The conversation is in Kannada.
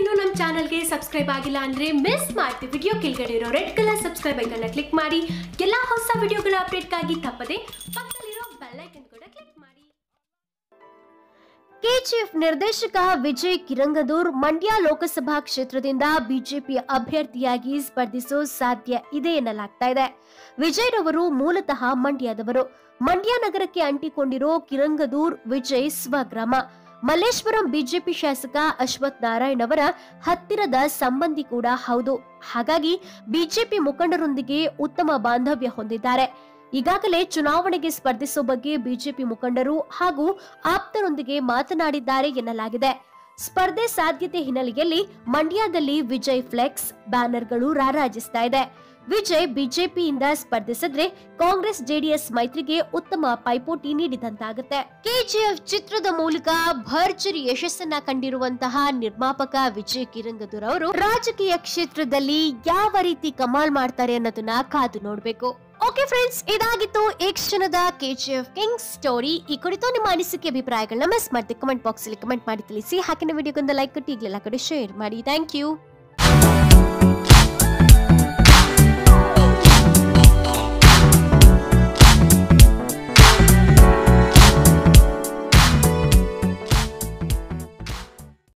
ಇನ್ನೂ ನಮ್ಮ ಚಾನಲ್ಗೆ ಸಬ್ಸ್ಕ್ರೈಬ್ ಆಗಿಲ್ಲ ಅಂದ್ರೆ ಮಿಸ್ ಮಾಡ್ತಿ ವಿಡಿಯೋ ಕೆಳಗಡೆ ಇರೋ ರೆಡ್ ಕಲರ್ ಸಬ್ಸ್ಕ್ರೈಬ್ ಐಕನ್ನ ಕ್ಲಿಕ್ ಮಾಡಿ. ಎಲ್ಲಾ ಹೊಸ ವಿಡಿಯೋಗಳ ಅಪ್ಡೇಟ್ಗಾಗಿ ತಪ್ಪದೆ ಪಕ್ಕದಲ್ಲಿರೋ ಬೆಲ್ ಐಕನ್ ಕೂಡ ಕ್ಲಿಕ್ ಮಾಡಿ. ಕೆಜಿಎಫ್ ನಿರ್ದೇಶಕ ವಿಜಯ್ ಕಿರಂಗದೂರ್ ಮಂಡ್ಯ ಲೋಕಸಭಾ ಕ್ಷೇತ್ರದಿಂದ ಬಿಜೆಪಿ ಅಭ್ಯರ್ಥಿಯಾಗಿ ಸ್ಪರ್ಧಿಸೋ ಸಾಧ್ಯ ಇದೆ ಎನ್ನಲಾಗ್ತಾ ಇದೆ. ವಿಜಯ್ ರವರು ಮೂಲತಃ ಮಂಡ್ಯದವರು. ಮಂಡ್ಯ ನಗರಕ್ಕೆ ಅಂಟಿಕೊಂಡಿರೋ ಕಿರಂಗದೂರ್ ವಿಜಯ್ ಸ್ವಗ್ರಾಮ. ಮಲ್ಲೇಶ್ವರಂ ಬಿಜೆಪಿ ಶಾಸಕ ಅಶ್ವಥ್ ನಾರಾಯಣ್ ಅವರ ಹತ್ತಿರದ ಸಂಬಂಧಿ ಕೂಡ ಹೌದು. ಹಾಗಾಗಿ ಬಿಜೆಪಿ ಮುಖಂಡರೊಂದಿಗೆ ಉತ್ತಮ ಬಾಂಧವ್ಯ ಹೊಂದಿದ್ದಾರೆ. ಈಗಾಗಲೇ ಚುನಾವಣೆಗೆ ಸ್ಪರ್ಧಿಸುವ ಬಗ್ಗೆ ಬಿಜೆಪಿ ಮುಖಂಡರು ಹಾಗೂ ಆಪ್ತರೊಂದಿಗೆ ಮಾತನಾಡಿದ್ದಾರೆ ಎನ್ನಲಾಗಿದೆ. ಸ್ಪರ್ಧೆ ಸಾಧ್ಯತೆ ಹಿನ್ನೆಲೆಯಲ್ಲಿ ಮಂಡ್ಯದಲ್ಲಿ ವಿಜಯ್ ಫ್ಲೆಕ್ಸ್ ಬ್ಯಾನರ್ಗಳು ರಾರಾಜಿಸ್ತಾ ಇದೆ. ವಿಜಯ್ ಬಿಜೆಪಿಯಿಂದ ಸ್ಪರ್ಧಿಸಿದ್ರೆ ಕಾಂಗ್ರೆಸ್ ಜೆಡಿಎಸ್ ಮೈತ್ರಿಗೆ ಉತ್ತಮ ಪೈಪೋಟಿ ನೀಡಿದಂತಾಗುತ್ತೆ. ಕೆಜಿಎಫ್ ಚಿತ್ರದ ಮೂಲಕ ಭರ್ಜರಿ ಯಶಸ್ಸನ್ನ ಕಂಡಿರುವಂತಹ ನಿರ್ಮಾಪಕ ವಿಜಯ್ ಕಿರಂಗದೂರ್ ಅವರು ರಾಜಕೀಯ ಕ್ಷೇತ್ರದಲ್ಲಿ ಯಾವ ರೀತಿ ಕಮಾಲ್ ಮಾಡ್ತಾರೆ ಅನ್ನೋದನ್ನ ಕಾದು ನೋಡ್ಬೇಕು. ಓಕೆ ಫ್ರೆಂಡ್ಸ್ ಇದಾಗಿತ್ತು ಈ ಕ್ಷಣದ ಎಫ್ ಕಿಂಗ್ ಸ್ಟೋರಿ ಈ ಕುರಿತು ನಿಮ್ಮ ಅನಿಸಿಕೆ, ಅಭಿಪ್ರಾಯಗಳನ್ನ ಮಿಸ್ ಮಾಡಿ ಕಮೆಂಟ್ ಬಾಕ್ಸ್ ಅಲ್ಲಿ ಕಮೆಂಟ್ ಮಾಡಿ ತಿಳಿಸಿ. ಹಾಕಿನ ವಿಡಿಯೋಗೊಂದು ಲೈಕ್ ಕೊಟ್ಟು, ಈಗಲೆಲ್ಲ ಕಡೆ ಶೇರ್ ಮಾಡಿ. Thank you